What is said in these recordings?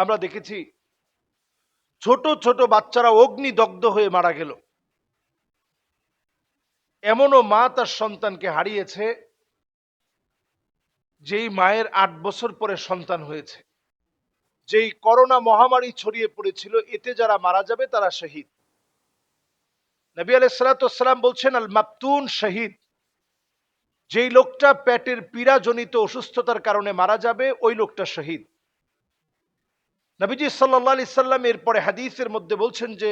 আমরা দেখেছি ছোট ছোট বাচ্চারা অগ্নিদগ্ধ হয়ে মারা গেল। এমনও মা তার সন্তানকে হারিয়েছে, যেই মায়ের আট বছর পরে সন্তান হয়েছে। যেই করোনা মহামারী ছড়িয়ে পড়েছিল, এতে যারা মারা যাবে তারা শহীদ। নবী আলাইসালাম বলছেন, আল মাকতুন শহীদ। যেই লোকটা পেটের পীড়াজনিত অসুস্থতার কারণে মারা যাবে, ওই লোকটা শহীদ। নবীজি সাল্লাহ আলি সাল্লাম এরপরে হাদিসের মধ্যে বলছেন যে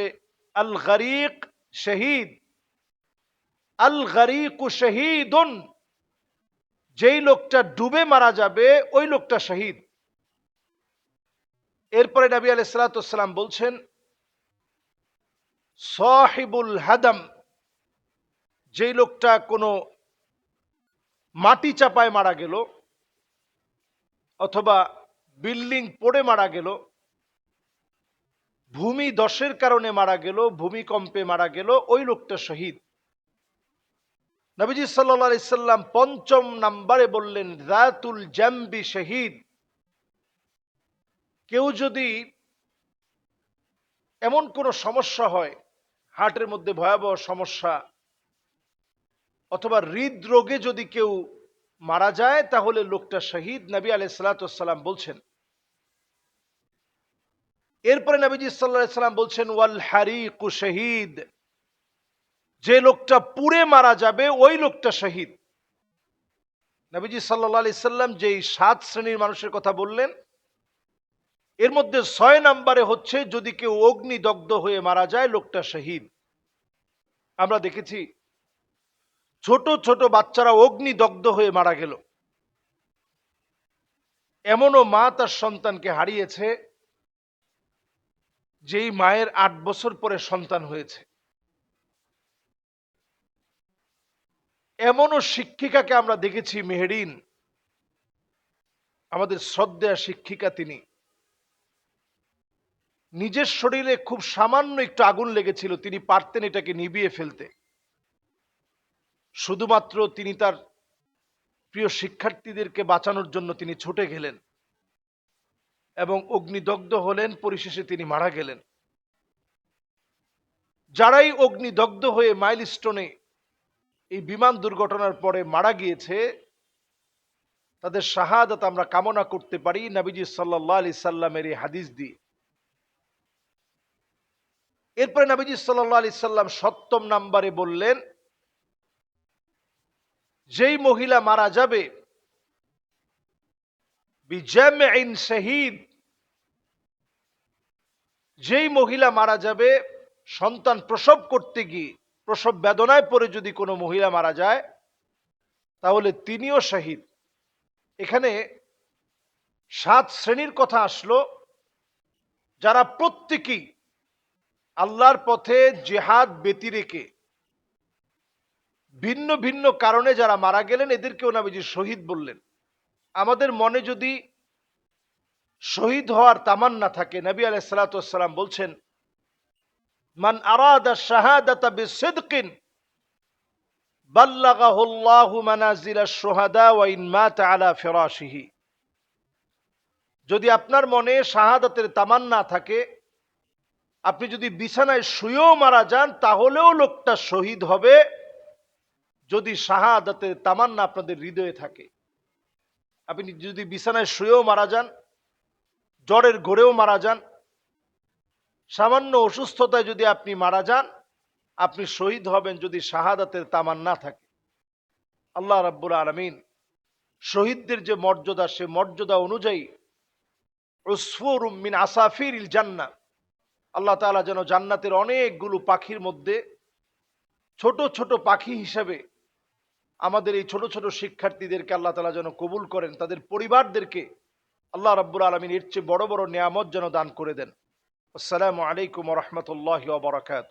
আল গরিক শহীদ আল গরিক শহীদুন, যেই লোকটা ডুবে মারা যাবে, ওই লোকটা শহীদ। এরপরে নবী আলাই সালাতাম বলছেন, সাহিবুল হাদাম যেই লোকটা কোনো মাটি চাপায় মারা গেল, অথবা বিল্ডিং পড়ে মারা গেল ভূমি দশের কারণে মারা গেল, ভূমিকম্পে মারা গেল, ওই লোকটা শহীদ। নবীজি সাল্লা পঞ্চম নাম্বারে বললেন, রাতুল জাম্বি শহীদ। কেউ যদি এমন কোনো সমস্যা হয়, হার্টের মধ্যে ভয়াবহ সমস্যা, অথবা হৃদরোগে যদি কেউ মারা যায়, তাহলে লোকটা শহীদ, নবী আলাই বলছেন। এরপরে নবীজি সাল্লাহ সাল্লাম বলছেন, ওয়াল হারিকু শহীদ। যে লোকটা পুড়ে মারা যাবে, ওই লোকটা শহীদ। নবীজি সাল্লাহ আলি সাল্লাম যেই সাত শ্রেণির মানুষের কথা বললেন, এর মধ্যে ছয় নাম্বারে হচ্ছে, যদি কেউ অগ্নিদগ্ধ হয়ে মারা যায়, লোকটা শহীদ। আমরা দেখেছি, ছোট ছোট বাচ্চারা অগ্নিদগ্ধ হয়ে মারা গেল। এমনও মা তার সন্তানকে হারিয়েছে যেই মায়ের আট বছর পরে সন্তান হয়েছে। এমনও শিক্ষিকাকে আমরা দেখেছি, মেহেরিন। আমাদের শ্রদ্ধা শিক্ষিকা তিনি। নিজের শরীরে খুব সামান্য একটু আগুন লেগেছিল, তিনি পারতেন এটাকে নিবিয়ে ফেলতে। শুধুমাত্র তিনি তার প্রিয় শিক্ষার্থীদেরকে বাঁচানোর জন্য তিনি ছুটে গেলেন। এবং অগ্নিদগ্ধ হলেন, পরিশেষে তিনি মারা গেলেন। যারাই অগ্নিদগ্ধ হয়ে মাইলস্টোনে এই বিমান দুর্ঘটনার পরে মারা গিয়েছে, তাদের শাহাদাত আমরা কামনা করতে পারি নাবিজি সাল্লাহ আলি সাল্লামের এই হাদিস দিয়ে। এরপরে নবীজি সাল্লাহ আলি সাল্লাম সপ্তম নাম্বারে বললেন, যেই মহিলা মারা যাবে শহীদ যেই মহিলা মারা যাবে, সন্তান প্রসব করতে গিয়ে, প্রসব বেদনায় পড়ে যদি কোনো মহিলা মারা যায়, তাহলে তিনিও শহীদ। এখানে সাত শ্রেণির কথা আসলো। যারা প্রত্যেকেই আল্লাহর পথে জেহাদ ব্যতি রেখে, ভিন্ন ভিন্ন কারণে যারা মারা গেলেন, এদেরকেও নাবিজি শহীদ বললেন। আমাদের মনে যদি শহীদ হওয়ার তামান্না থাকে। নবী আলাই সালাতাম বলছেন, মান আরাদা শাহাদাতা বিসিদকিন বাল্লাগাহুল্লাহু মানাজিলা শুহাদা ওয়া ইন মাতা আলা ফিরাশিহি। যদি আপনার মনে শাহাদাতের তামান্না থাকে, আপনি যদি বিছানায় শুয়েও মারা যান, তাহলেও লোকটা শহীদ হবে যদি শাহাদাতের তামান্না আপনাদের হৃদয়ে থাকে। আপনি যদি বিছানায় শুয়েও মারা যান জ্বরের ঘোরেও মারা যান। সামান্য অসুস্থতায় যদি আপনি মারা যান, আপনি শহীদ হবেন যদি শাহাদাতের তামান না থাকে। আল্লাহ রাব্বুল আলমিন শহীদদের যে মর্যাদা, সে মর্যাদা অনুযায়ী উসফুর মিন আসাফির ইল জান্না। আল্লাহ তালা যেন জান্নাতের অনেকগুলো পাখির মধ্যে ছোট ছোট পাখি হিসাবে আমাদের এই ছোট ছোট শিক্ষার্থীদেরকে আল্লাহ তালা যেন কবুল করেন, তাদের পরিবারদেরকে আল্লাহ রব্বুল আলমিন এর চেয়ে বড় বড় নিয়ামত যেন দান করে দেন। আসসালামু আলাইকুম রহমতুল্লাহ বরকাত